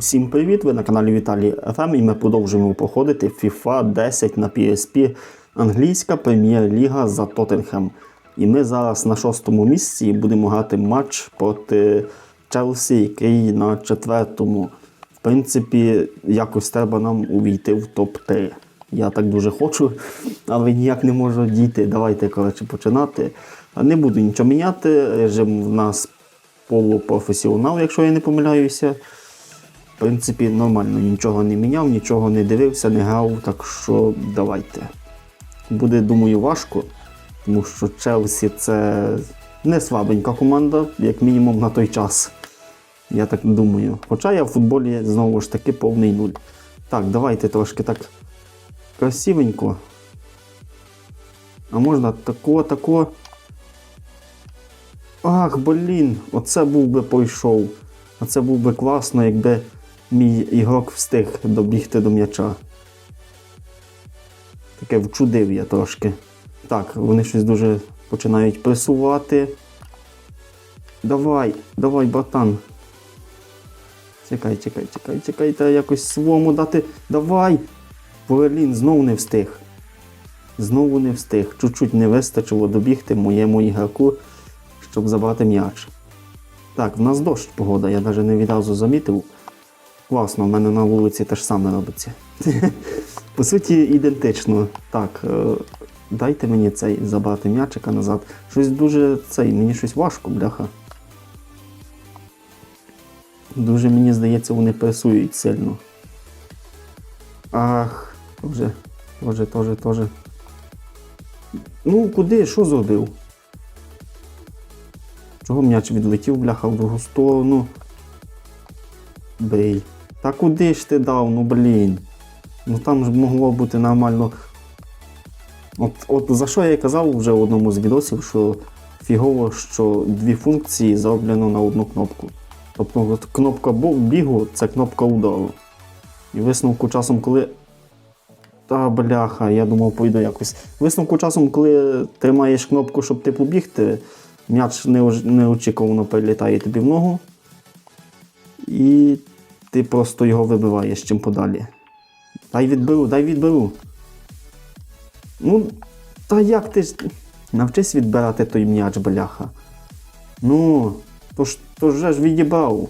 Усім привіт! Ви на каналі Віталій ФМ і ми продовжуємо проходити FIFA 10 на PSP англійська прем'єр-ліга за Тоттенхем. І ми зараз на шостому місці і будемо грати матч проти Челсі, який на четвертому. В принципі, якось треба нам увійти в топ-3. Я так дуже хочу, але ніяк не можу дійти. Давайте коротше, починати. Не буду нічого міняти. Режим в нас полупрофесіонал, якщо я не помиляюся. Принципі, нормально, нічого не міняв, нічого не дивився, не грав, так що давайте. Буде, думаю, важко, тому що Челсі це не слабенька команда, як мінімум на той час. Я так думаю. Хоча я в футболі знову ж таки повний нуль. Так, давайте трошки так красивенько. А можна тако, тако. Ах, блін, оце був би пройшов. Оце був би класно, якби мій ігрок встиг добігти до м'яча. Таке вчудив я трошки. Так, вони щось дуже починають пресувати. Давай, давай, братан. Чекай, чекай, чекай, чекай, треба якось свому дати. Давай! Блін, знову не встиг. Знову не встиг. Чуть-чуть не вистачило добігти моєму ігроку, щоб забрати м'яч. Так, в нас дощ погода, я навіть не відразу замітив. Класно, в мене на вулиці те ж саме робиться. По суті, ідентично. Так, е, дайте мені цей забрати м'ячика назад. Щось дуже цей, мені щось важко, бляха. Дуже мені здається, вони пресують сильно. Ах, вже, тоже, тоже, тоже. Ну, куди? Що зробив? Чого м'яч відлетів, бляха, в другу сторону? Бей. Та куди ж ти дав, ну блін. Ну там ж могло бути нормально. От, от за що я казав вже в одному з відосів, що фігово, що дві функції зроблено на одну кнопку. Тобто от кнопка бігу це кнопка удару. І висновку часом, коли. Та бляха, я думав, пойду якось. Висновку часом, коли тримаєш кнопку, щоб ти побігти, м'яч неочікувано прилітає тобі в ногу. І ти просто його вибиваєш чим подалі. Дай відберу, дай відберу. Ну, та як ти ж. Навчись відбирати той м'яч, бляха. Ну, то ж, то ж ж відібрав.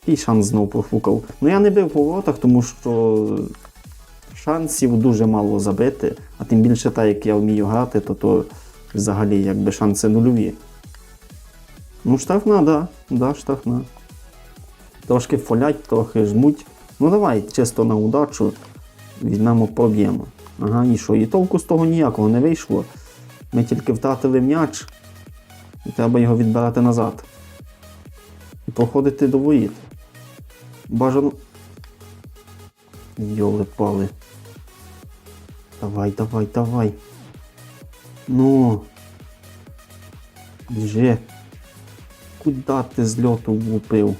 Такий шанс знов профукав. Ну я не бив по воротах, тому що шансів дуже мало забити, а тим більше так, як я вмію грати, то то взагалі якби шанси нульові. Ну, штрафна, да, да, штрафна. Трошки фолять, трохи жмуть. Ну давай, чисто на удачу візьмемо, проб'ємо. Ага, і що? І толку з того ніякого не вийшло. Ми тільки втратили м'яч, і треба його відбирати назад. І проходити до воріт. Бажано. Йоли пали. Давай, давай, давай. Ну. Біжи. Куда ти з льоту влупив?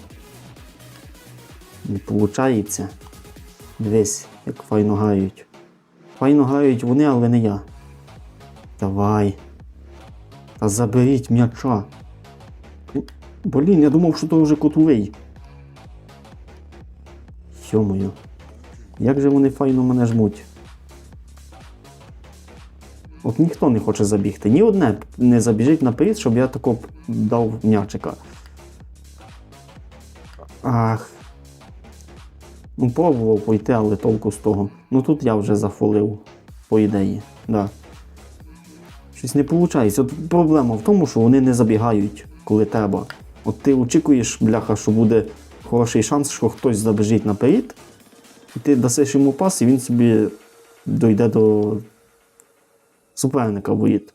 Не виходить. Дивись, як файно грають. Файно грають вони, але не я. Давай. Та заберіть м'яча. Блін, я думав, що то вже котовий. Йомою. Як же вони файно мене жмуть. От ніхто не хоче забігти. Ні одне не забіжить наперед, щоб я тако дав м'ячика. Ах. Ну, пробував пойти, але толку з того. Ну тут я вже зафолив, по ідеї. Да. Щось не виходить. От проблема в тому, що вони не забігають, коли треба. От ти очікуєш, бляха, що буде хороший шанс, що хтось забіжить наперед, і ти дасиш йому пас, і він собі дойде до суперника воїд.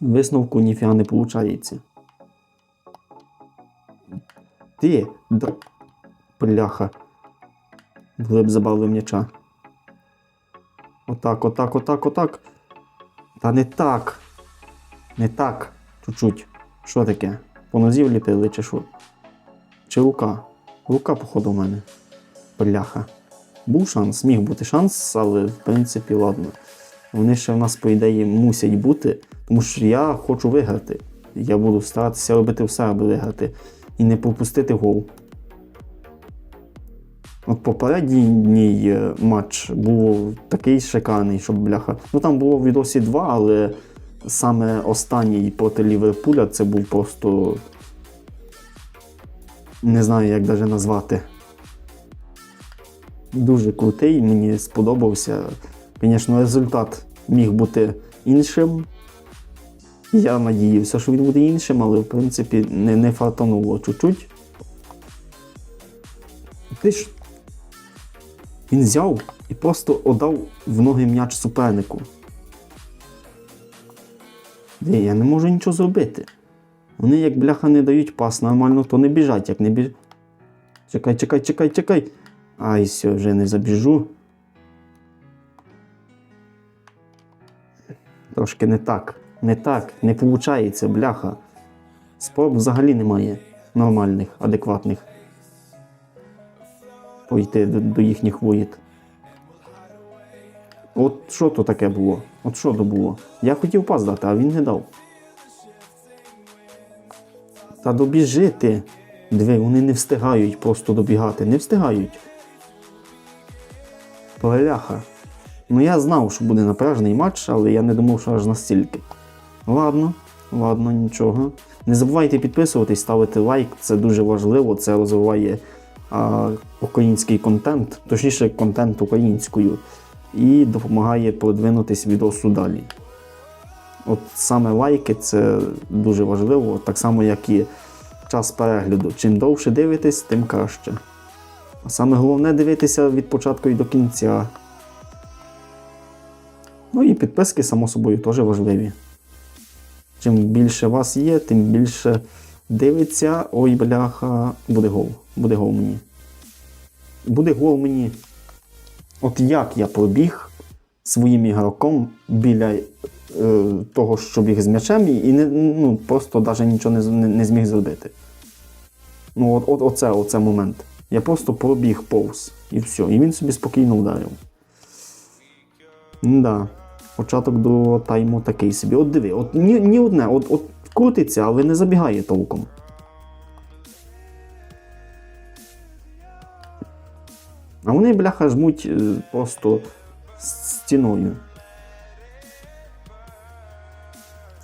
Висновку ніфіга не виходить. Ти, бляха. Глиб забавив м'яча. Отак, отак, отак, отак. Та не так. Не так. Чуть-чуть. Що таке? По нозі вліпили чи що? Чи рука? Рука, походу, у мене. Бляха. Був шанс, міг бути шанс, але в принципі, ладно. Вони ще в нас, по ідеї, мусять бути, тому що я хочу виграти. Я буду старатися робити все, аби виграти. І не пропустити гол. От попередній е, матч був такий шикарний, щоб бляха. Ну там було в відосі два, але саме останній проти Ліверпуля це був просто. Не знаю, як навіть назвати. Дуже крутий, мені сподобався. Звісно, результат міг бути іншим. Я надіявся, що він буде іншим, але в принципі не, не фартануло чуть-чуть. Ти ж він взяв і просто отдав в ноги м'яч супернику. Де я не можу нічого зробити. Вони як бляха не дають пас нормально, то не біжать, як не біж. Чекай, чекай, чекай, чекай. Ай, все, вже не забіжу. Трошки не так. Не так, не виходить, бляха. Спроб взагалі немає нормальних, адекватних. Пойти до, їхніх воїд. От що то таке було? От що то було? Я хотів пас дати, а він не дав. Та добіжи ти. Диви, вони не встигають просто добігати. Не встигають. Бляха. Ну я знав, що буде напряжний матч, але я не думав, що аж настільки. Ладно, ладно, нічого. Не забувайте підписуватись, ставити лайк, це дуже важливо, це розвиває а, український контент, точніше, контент українською, і допомагає продвинутись відосу далі. От саме лайки це дуже важливо, так само, як і час перегляду. Чим довше дивитесь, тим краще. А саме головне дивитися від початку і до кінця. Ну і підписки, само собою, теж важливі. Чим більше вас є, тим більше дивиться. Ой, бляха, буде гол. Буде гол мені. Буде гол мені. От як я пробіг своїм ігроком біля е, того, що біг з м'ячем, і не, ну, просто навіть нічого не, не, не зміг зробити. Ну, от, от, оце, оце момент. Я просто пробіг повз і все. І він собі спокійно вдарив. Да. Початок другого тайму такий собі. От диви, от ні, ні одне, от, от крутиться, але не забігає толком. А вони, бляха, жмуть е, просто стіною.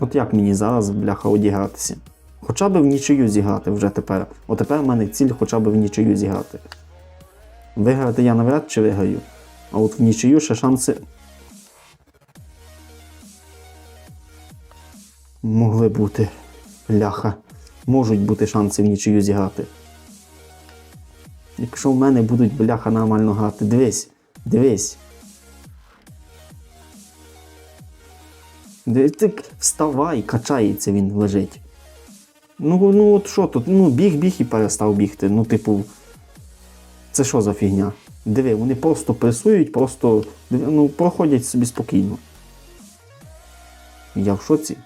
От як мені зараз, бляха, одігратися? Хоча б в нічию зіграти вже тепер. От тепер в мене ціль хоча б в нічию зіграти. Виграти я навряд чи виграю. А от в нічию ще шанси могли бути. Ляха. Можуть бути шанси в нічию зіграти. Якщо в мене будуть бляха нормально грати, дивись, дивись. Дивись, так вставай, качається він лежить. Ну, ну от що тут? Ну, біг, біг і перестав бігти. Ну, типу, це що за фігня? Диви, вони просто пресують, просто ну, проходять собі спокійно. Я в шоці.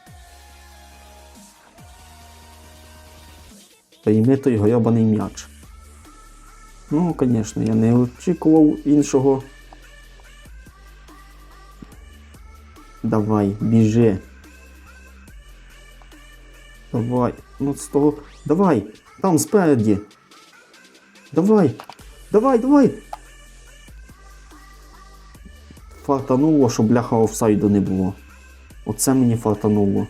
Прийми той грьобаний м'яч. Ну, звісно, я не очікував іншого. Давай, біжи. Давай. Ну з того. Давай! Там спереді. Давай! Давай, давай! Фартануло, що бляха офсайду не було. Оце мені фартануло.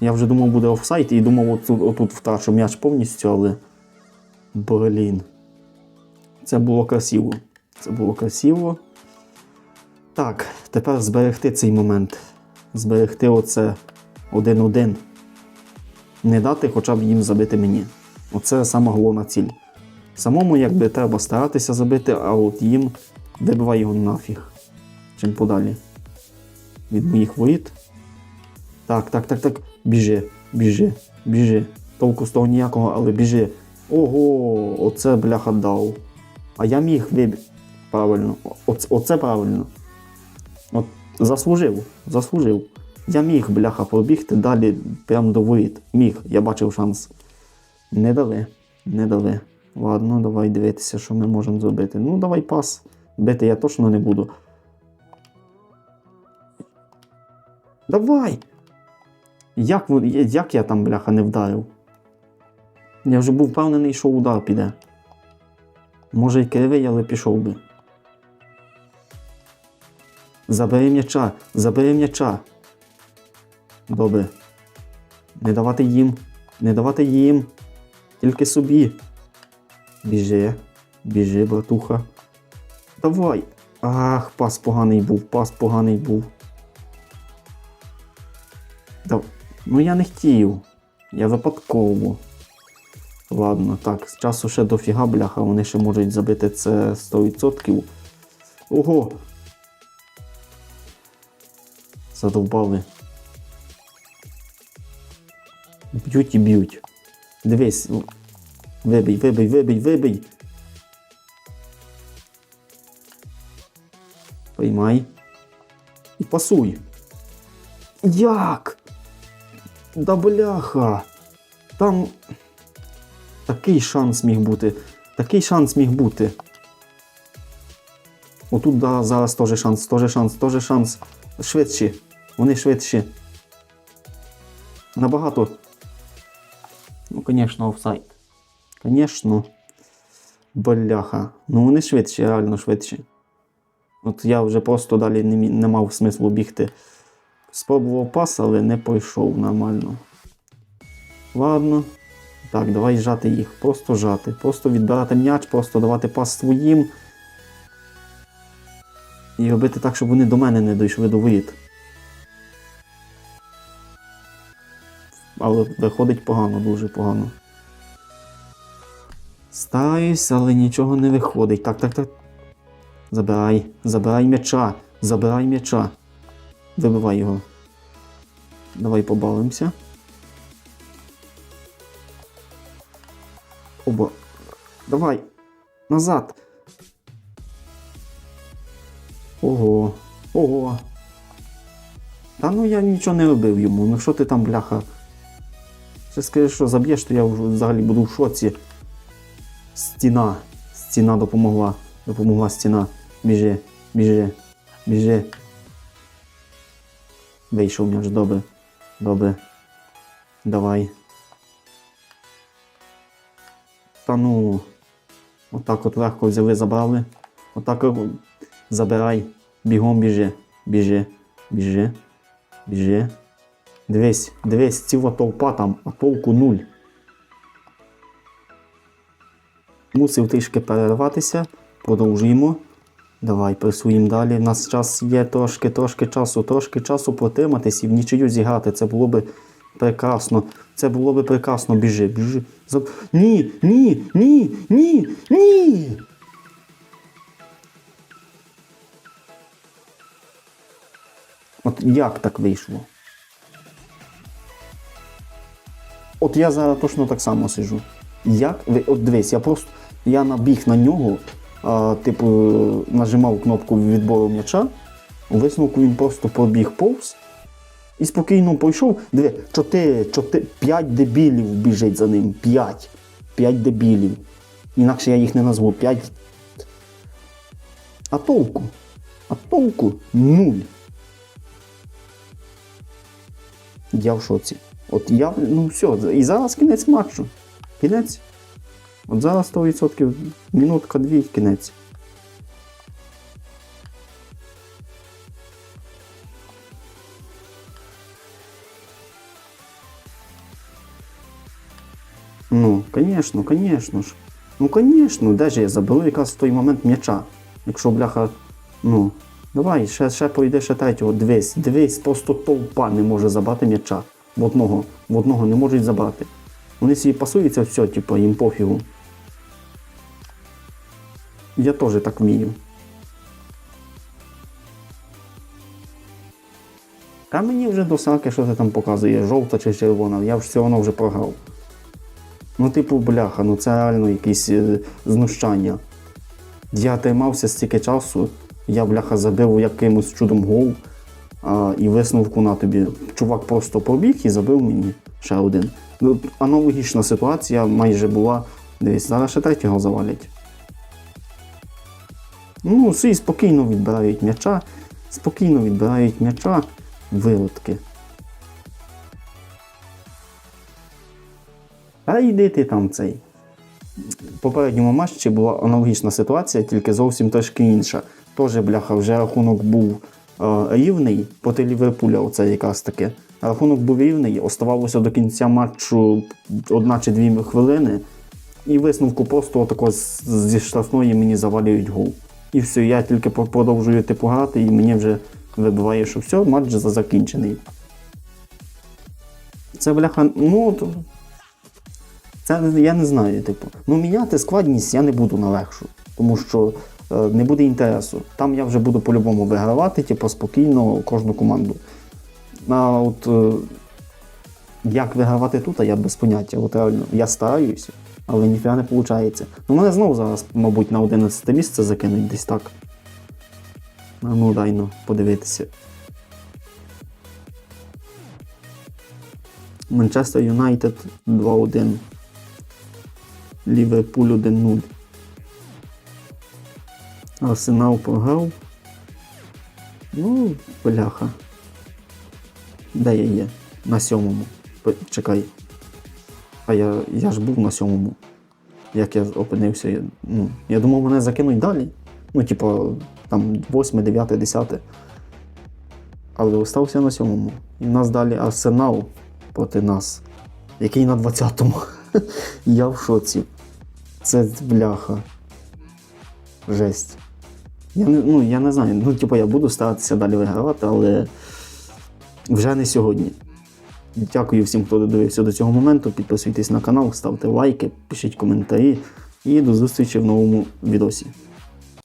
Я вже думав, буде офсайд і думав, отут, отут втрачу м'яч повністю, але. Блін. Це було красиво. Це було красиво. Так, тепер зберегти цей момент. Зберегти оце один-один. Не дати хоча б їм забити мені. Оце сама головна ціль. Самому якби треба старатися забити, а от їм вибивай його нафіг. Чим подалі. Від моїх воріт. Так, так, так, так. Біжи, біжи, біжи. Толку з того ніякого, але біжи. Ого, оце бляха дав. А я міг виб... Правильно. Оце, оце правильно. От заслужив, заслужив. Я міг, бляха, пробігти далі прямо до воріт. Міг, я бачив шанс. Не дали, не дали. Ладно, давай дивитися, що ми можемо зробити. Ну, давай пас. Бити я точно не буду. Давай! Як, як я там, бляха, не вдарив? Я вже був впевнений, що удар піде. Може й кривий, але пішов би. Забери м'яча, забери м'яча. Добре. Не давати їм, не давати їм. Тільки собі. Біжи, біжи, братуха. Давай. Ах, пас поганий був, пас поганий був. Ну я не хотів. Я випадково. Ладно, так, з часу ще дофіга, бляха, вони ще можуть забити це 100%. Ого! Задовбали. Б'ють і б'ють. Дивись. Вибий, вибий, вибий, вибий. Поймай. І пасуй. Як? Да бляха. Там такий шанс міг бути. Такий шанс міг бути. Отут да, зараз теж шанс, теж шанс, теж шанс. Швидші. Вони швидші. Набагато. Ну, звісно, офсайд. Звісно. Бляха. Ну вони швидші, реально швидші. От я вже просто далі не, не мав смислу бігти. Спробував пас, але не пройшов нормально. Ладно. Так, давай жати їх. Просто жати. Просто відбирати м'яч, просто давати пас своїм. І робити так, щоб вони до мене не дійшли до воріт. Але виходить погано, дуже погано. Стараюсь, але нічого не виходить. Так, так, так. Забирай, забирай м'яча, забирай м'яча. Вибивай його. Давай побавимося. Оба. Давай. Назад. Ого. Ого. Та ну я нічого не робив йому. Ну що ти там, бляха? Ще скажи, що заб'єш, то я вже взагалі буду в шоці. Стіна. Стіна допомогла. Допомогла стіна. Біжи, біжи, біжи. Вийшов м'яч, добре. Добре. Давай. Та ну. Отак от легко взяли, забрали. Отак от забирай. Бігом біжи. Біжи. Біжи. Біжи. Дивись, дивись, ціла толпа там, а толку нуль. Мусив трішки перерватися. Продовжуємо. Давай пресуємо далі. У нас час є трошки, трошки часу, трошки часу протриматись і в нічию зіграти. Це було би прекрасно. Це було би прекрасно. Біжи, біжи. Зап... Ні, ні, ні, ні, ні. От як так вийшло? От я зараз точно так само сижу. Як ви. От дивись, я просто я набіг на нього, типу, нажимав кнопку відбору м'яча, у висновку він просто пробіг повз і спокійно пройшов. Диви, 4, 4, 5 дебілів біжить за ним. 5. 5 дебілів. Інакше я їх не назву. 5. А толку? А толку нуль. Я в шоці. От я, ну все, і зараз кінець матчу. Кінець. От зараз 100%, минутка дві, кінець. Ну, звісно, звісно ж. Ну, звісно, де ж я заберу якраз в той момент м'яча. Якщо бляха, ну, давай, ще, ще поїде ще третього. Дивись, дивись, просто толпа не може забрати м'яча. В одного, в одного не можуть забрати. Вони собі пасуються, все, типу, їм пофігу. Я теж так вмію. Та мені вже досаки, що це там показує, жовта чи червона, я ж все одно вже програв. Ну, типу, бляха, ну це реально якесь е, знущання. Я тримався стільки часу, я, бляха, забив якимось чудом гол а, і висновку на тобі. Чувак просто пробіг і забив мені ще один. Ну, аналогічна ситуація майже була. Дивись, зараз ще третій гол завалять. Ну, всі спокійно відбирають м'яча, спокійно відбирають м'яча, вилотки. А йди ти там цей. в попередньому матчі була аналогічна ситуація, тільки зовсім трошки інша. Теж, бляха, вже рахунок був е, рівний проти Ліверпуля, оце якраз таке. Рахунок був рівний, оставалося до кінця матчу одна чи дві хвилини, і висновку просто отако зі штрафної мені завалюють гол. І все, я тільки продовжую типу грати, і мені вже вибиває, що все, матч закінчений. Це бляха, ну. Це я не знаю, типу. Ну, міняти складність я не буду на легшу, тому що е, не буде інтересу. Там я вже буду по-любому вигравати, типу, спокійно кожну команду. А от е, як вигравати тут, а я без поняття. От реально, я стараюся, але ніфіга не виходить. Ну, мене знову зараз, мабуть, на 11 місце закинуть десь так. Ну дай ну, подивитися. Манчестер Юнайтед 2-1. Ліверпуль 1-0. Арсенал програв. Ну, бляха. Де я є? На сьомому. Чекай. А я, я ж був на сьомому. Як я опинився. я- Ну, я думав, мене закинуть далі. Ну, типу, там 8, 9, 10. Але остався на сьомому. І в нас далі Арсенал проти нас, який на 20-му. Я в шоці. Це бляха. Жесть. Я не, ну, я не знаю. Ну, типу, я буду старатися далі вигравати, але вже не сьогодні. Дякую всім, хто додивився до цього моменту. Підписуйтесь на канал, ставте лайки, пишіть коментарі. І до зустрічі в новому відосі.